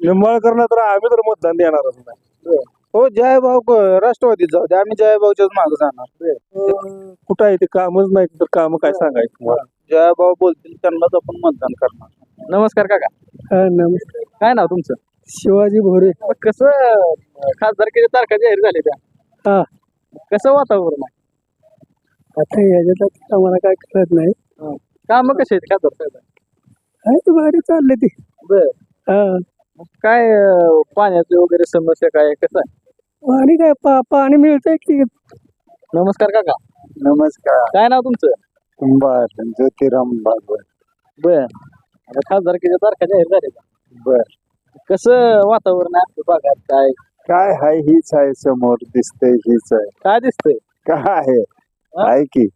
निंबाळकरला तर आम्ही तर मतदान देणारच नाही. हो जय भाऊ राष्ट्रवादीत जाऊ दे आम्ही जय भाऊच्याच मागे जाणार. कुठं आहे ते कामच नाही तर काम काय सांगायचं तुम्हाला जय भाऊ बोलतील त्यांनाच आपण मतदान करणार. नमस्कार काका. नमस्कार. काय नाव तुमचं? शिवाजी भोरे. मग कसं अं, खासदारकीच्या तारखा जाहीर झाले त्या? हा. कसं वातावरण आहे? आता याच्यात आम्हाला काय कळत नाही. काम कसे आहेत खासदार साहेब? आहे भारी चालले ते. बर. हा. मग काय अं, पाण्याची वगैरे समस्या काय आहे? कसं आहे? आणि काय पा पाणी मिळतंय की? नमस्कार काका. नमस्कार. काय नाव तुमचं? बर ज्योतिराम बाबर बर. आता खासदारकीच्या तारखा जाहीर झाले का? बर. कसं वातावरण आहे आपल्या भागात? काय? काय हाय हीच आहे समोर दिसतंय हीच आहे. काय दिसतंय? काय आहे? आहे की.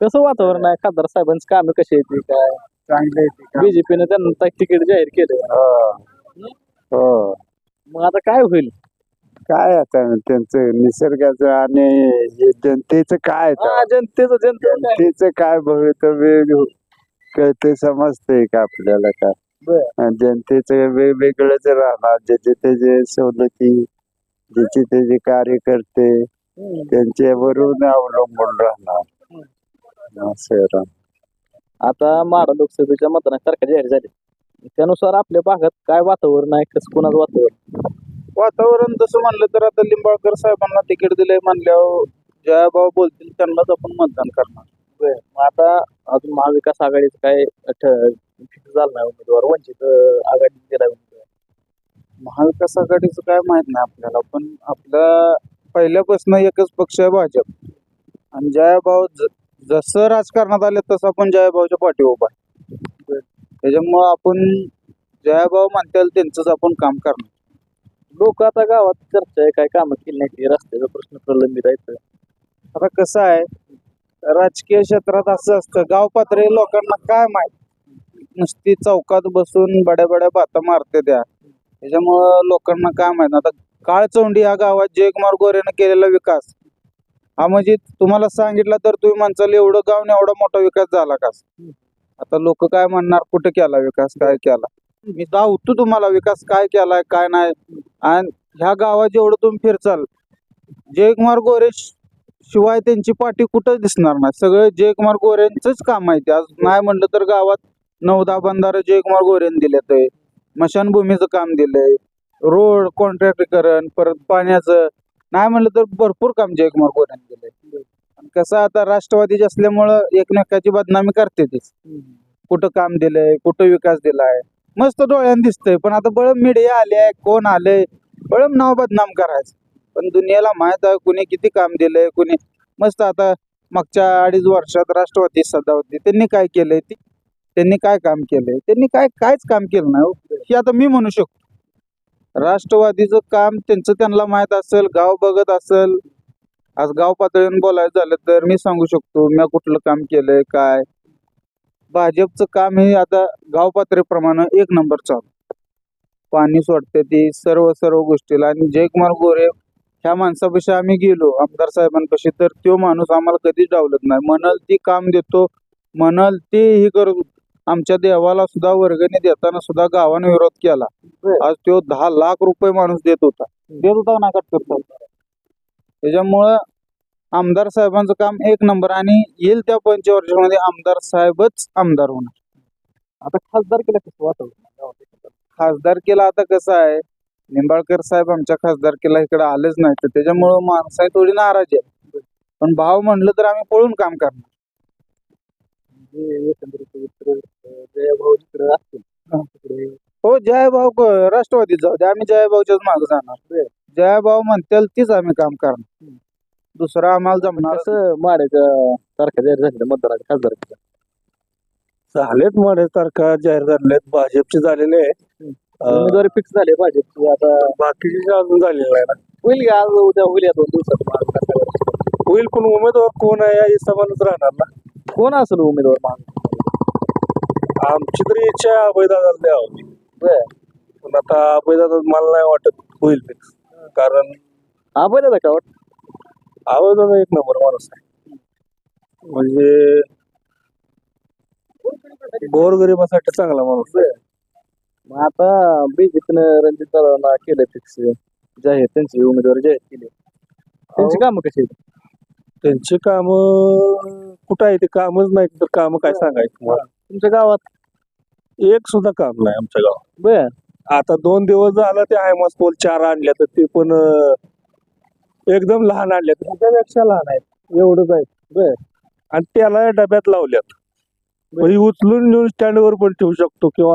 कसं वातावरण आहे? खासदार साहेबांची कामं कशी आहेत? काय? चांगले बीजेपीने त्यांना तिकीट जाहीर केलं हो. मग आता काय होईल? काय आता त्यांचं निसर्गाचं आणि जनतेचं काय जनतेचं जनतेचं काय? भवितव्य कळते समजतंय का आपल्याला काय जनतेचं वेगवेगळंच राहणार. ज्याचे त्याचे सवलती ज्याचे त्याचे कार्यकर्ते. त्यांच्यावरून अवलंबून राहणार. असं राहणार. आता माडा लोकसभेच्या मतदानाची तारखा जाहीर झाली. त्यानुसार आपल्या भागात काय वातावरण आहे? कसं कोणाचं वातावरण? वातावरण तसं म्हणलं तर आता लिंबाळकर साहेबांना तिकीट दिलंय म्हणल्यावर जयाभाऊ बोलतील त्यांनाच आपण मतदान करणार. मग आता अजून महाविकास आघाडीचं काय फिक्स झालं नाही उमेदवार? वंचित आघाडी दिला उमेदवार. महाविकास आघाडीचं काय माहीत नाही आपल्याला पण आपल्या पहिल्यापासून एकच पक्ष आहे भाजप. आणि जयाभाऊ ज- जसं राजकारणात आले तसं आपण जयाभाऊच्या पाठी उभा आहे. त्याच्यामुळं आपण जयाभाऊ म्हणतील त्यांचंच आपण काम करणार. लोक आता गावात चर्चा आहे काय कामं केली नाही ती रस्त्याचा प्रश्न प्रलंबित आहे आता कसं आहे राजकीय क्षेत्रात असं असतं गाव पातळी लोकांना काय माहीत? नुसती चौकात बसून बड्या बड्या बाता मारते त्या. त्याच्यामुळं लोकांना काय माहीत? आता काळचौंडी या गावात जयकुमार गोरेनं केलेला विकास. हा म्हणजे तुम्हाला सांगितलं तर तुम्ही म्हणचाल एवढं गाव आणि एवढा मोठा विकास झाला का? आता लोक काय म्हणणार? कुठं केला विकास? काय केला? मी दावतो तुम्हाला विकास काय केलाय काय नाही. आणि ह्या गावात जेवढं तुम्ही फिरचाल जयकुमार गोरे शिवाय त्यांची पाठी कुठंच दिसणार नाही. सगळं जयकुमार गोरेंचंच काम आहे ते. आज नाही म्हणलं तर गावात नऊ दहा बंधारे जयकुमार गोरेन दिलेत. आहे स्मशानभूमीचं काम दिलंय. रोड कॉन्ट्रॅक्टीकरण परत पाण्याचं नाही म्हणलं तर भरपूर काम जयकुमार गोरेन दिलंय आणि कसं आता राष्ट्रवादीचे असल्यामुळं एकमेकाची बदनामी करते तीच कुठं काम दिलंय कुठं विकास दिलाय. मस्त डोळ्यानं दिसतंय पण आता बळम मीडिया आले कोण आले बळम नाव बदनाम करायचं. पण दुनियाला माहीत आहे कुणी किती काम दिलंय कुणी मस्त आता मागच्या अडीच वर्षात राष्ट्रवादी सध्या होती त्यांनी काय केलंय त्यांनी काय काम केलंय? त्यांनी काय कायच काम केलं नाही हो. हे आता मी म्हणू शकतो. राष्ट्रवादीचं काम त्यांचं त्यांना माहीत असेल गाव बघत असेल. आज गाव पातळीवर बोलायचं झालं तर मी सांगू शकतो मी कुठलं काम केलंय काय? भाजपचं काम हे आता गाव पातळीप्रमाणे एक नंबर चालू. पाणी सोडते ती सर्व सर्व गोष्टीला. आणि जयकुमार गोरे ह्या माणसापाशी आम्ही गेलो. आमदार साहेबांपाशी तर तो माणूस आम्हाला कधीच डावलत नाही. म्हणाल ती काम देतो म्हणाल ते हे करत आमच्या देवाला सुद्धा वर्गणी देताना सुद्धा गावाने विरोध केला. आज तो दहा लाख रुपये माणूस देत होता. देत होता का नाकात करतो? त्याच्यामुळं आमदार साहेबांचं काम एक नंबर आणि येईल त्या पंचवर्षामध्ये आमदार साहेबच आमदार होणार. आता खासदार केलं कसं वातावरण? आहे गावात? खासदारकीला आता कसं आहे? निंबाळकर साहेब आमच्या खासदारकीला इकडे आलेच नाही तर त्याच्यामुळं माणसं आहे थोडी नाराज आहे पण भाव म्हणलं तर आम्ही पळून काम करणार. एकंदरीत इकडे, अं, जयभाऊ तिकडे असतील हा. तिकडे हो जयभाऊ क- राष्ट्रवादीत जाऊ दे. आम्ही जयभाऊच्याच मागे जाणार जयभाऊ म्हणतील तीच आम्ही काम करणार. दुसरं आम्हाला जमणार कसं माड्याच्या तारखा जाहीर झालेल्या मतदाराच्या खासदार झालेत मोठे तारखा जाहीर झालेत भाजपचे झालेले आहेत. अं, उमेदवारी फिक्स झाले भाजपची. आता बाकीचे अजून झालेलं आहे ना. होईल का? आज उद्या होईल या दोन दिवसात. महाविकास आघाडी. होईल पण उमेदवार कोण आहे या हिशोबानेच राहणार ना. कोण असेल उमेदवार महाविकास आमची तरी इच्छा आहे अभयदादाला द्यावं बरं. पण आता अभयदादा मला नाही वाटत होईल fix. कारण हा बरं का वाटतं? अभयदादा एक नंबर माणूस आहे. म्हणजे गोरगरिबासाठी चांगला माणूस आहे. मग आता बीजेपीनं रणजित दादांना केलं फिक्स जाहीर त्यांची उमेदवारी जाहीर केली. त्यांची कामं कशी आहेत? त्यांची काम कुठं आहे ते कामच नाही तर काम काय सांगायचं तुम्हाला? तुमच्या गावात? एक सुद्धा काम नाही आमच्या गावात. बर. आता दोन दिवस झालं ते हायमास पोल चार आणल्या तर ते पण अं, एकदम लहान आणल्यात त्याच्यापेक्षा लहान आहेत. एवढंच आहे बर. आणि त्याला डब्यात लावल्यात. मग ही उचलून नेऊन स्टँडवर पण ठेवू शकतो किंवा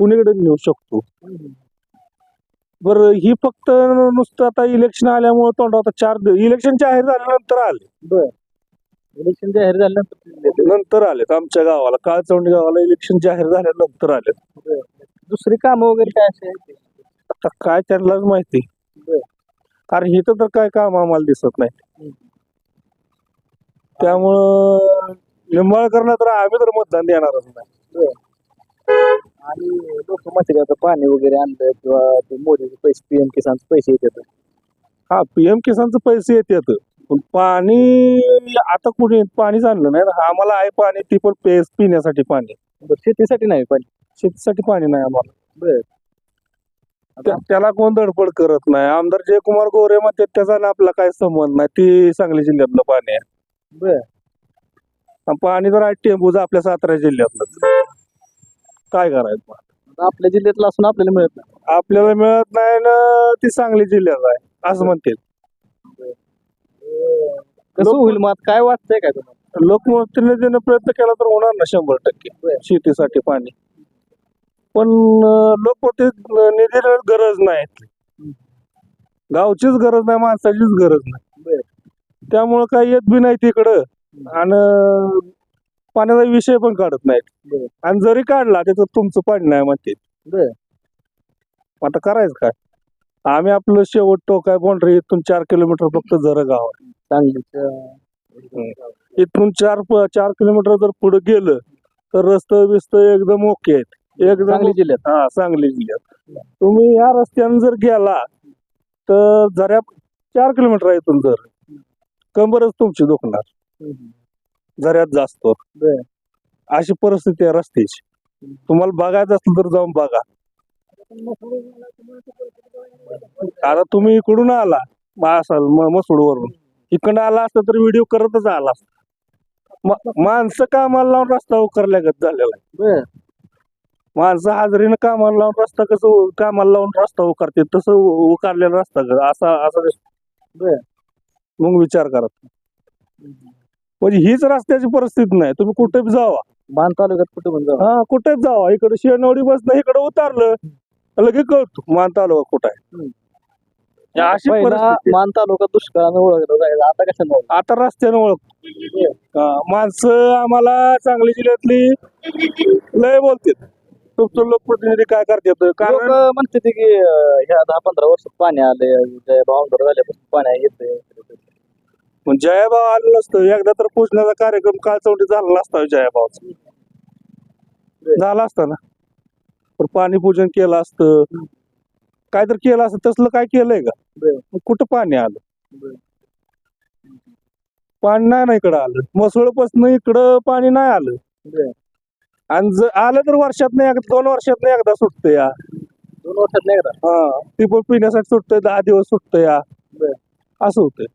कुणीकडे नेऊ शकतो. बरं ही फक्त नुसतं आता इलेक्शन आल्यामुळे तोंड आता चार इलेक्शन जाहीर झाल्यानंतर आले. बर. इलेक्शन जाहीर झाल्यानंतर नंतर आलेत आमच्या गावाला काळचौंडी गावाला इलेक्शन जाहीर झाल्यानंतर आलेत. दुसरी कामं वगैरे काय असे आहेत? ते? आता काय त्यांनाच माहिती. बरं. कारण इथं तर काय काम आम्हाला दिसत नाही त्यामुळं निंबाळकरला तर आम्ही तर मतदान देणारच नाही. आणि लोक म्हणते आता पाणी वगैरे आणलं किंवा ते मोदीचे पैसे पीएम किसानचे पैसे येतात. हा पीएम किसानचे पैसे येतात. पण पाणी आता कुठे पाणीच आणलं नाही ना. आम्हाला आहे पाणी ती पण पे पिण्यासाठी पाणी. बरं, शेतीसाठी नाही पाणी? शेतीसाठी पाणी नाही आम्हाला. बर. त्या- त्याला कोण धडपड करत नाही. आमदार जयकुमार गोरे म्हणते त्याचा आणि आपला काय संबंध नाही. ती सांगली जिल्ह्यातलं पाणी आहे. बर. आणि पाणी तर आहे टेंबूच आपल्या सातारा जिल्ह्यातलं काय करायचं? आता आपल्या जिल्ह्यातलं असून आपल्याला मिळत नाही. आपल्याला मिळत नाही ना ती सांगली जिल्ह्यात आहे असं म्हणते कसं होईल मग? आता काय वाटतंय काय तुम्हाला? लोकमतीने देणं प्रयत्न केला तर होणार ना शंभर टक्के. शेतीसाठी पाणी. पण लोकमती निधीला गरज नाही. गावचीच गरज नाही माणसाचीच गरज नाही. त्यामुळं काही येत बी नाही तिकडं. आणि पाण्याचा विषय पण काढत नाहीत. बरं. आणि जरी काढला त्याचं तुमचं पाणी नाही म्हणते. बरं. आता करायचं काय? आम्ही आपलं शेवट टोकाय बाउंड्री इथून चार किलोमीटर फक्त जर गाव आहे. इथून चार प- चार किलोमीटर जर पुढे गेलं तर रस्ते बिस्त एकदम ओके आहेत. एकदम सांगली जिल्ह्यात. हा सांगली जिल्ह्यात. तुम्ही या रस्त्याने जर गेला तर जरा चार किलोमीटर आहे इथून जर. कंबरच तुमची दुखणार. झऱ्यात जास्त. बरं. अशी परिस्थिती आहे रस्त्याची. तुम्हाला बघायचं असलं तर जाऊन बघा. आता तुम्ही इकडून आला असाल मसूड वरून इकडं आला असता तर व्हिडिओ करतच आला असता. मा- माणसं कामाला लावून रस्ता उकरल्यागत झालेला आहे. बर. माणसं हाजरीनं कामाला लावून रस्ता कसं उ- कामाला लावून रस्ता उकारते तसं उ- उकारलेला रस्ता ग- असा असा दिसतो. बर. मग विचार करा. म्हणजे हीच रस्त्याची परिस्थिती नाही. तुम्ही कुठे बी जावा. मान तालुक्यात कुठे पण जाऊ हा कुठेच जावा. इकडे शेनवडी बसणं इकडे उतारलं लगेच कळतो मान तालुका कुठं आहे. हम्म. अशी पहिला परिस्थिती. आहे. मान तालुका दुष्काळानं ओळखला जायचा आता कशा आता रस्त्यानं ओळख हा, माणसं आम्हाला सांगली जिल्ह्यातली लय बोलतात तुमचं लोकप्रतिनिधी काय करतात? लोक कारण म्हणते ते की अं, ह्या दहा पंधरा वर्षात पाणी आले बाउंडर झाल्यापासून पाणी येते पण जयाभाव आलं नसतं. एकदा तर पोचण्याचा कार्यक्रम काल चौंडी झाला नसता जयाभावचा झाला असता ना. पण पाणी पूजन केलं असतं. काय तर केलं असतं. तसलं काय केलंय का? कुठं पाणी आलं. पाणी नाही ना इकडं आलं. मसोळपासून इकडं पाणी नाही आलं. आणि जर आलं तर वर्षात नाही एकदा दोन वर्षात नाही एकदा सुटतं या. दोन वर्षात नाही का हा. ती पण पिण्यासाठी सुटतंय दहा दिवस सुटतं या. असं होतंय.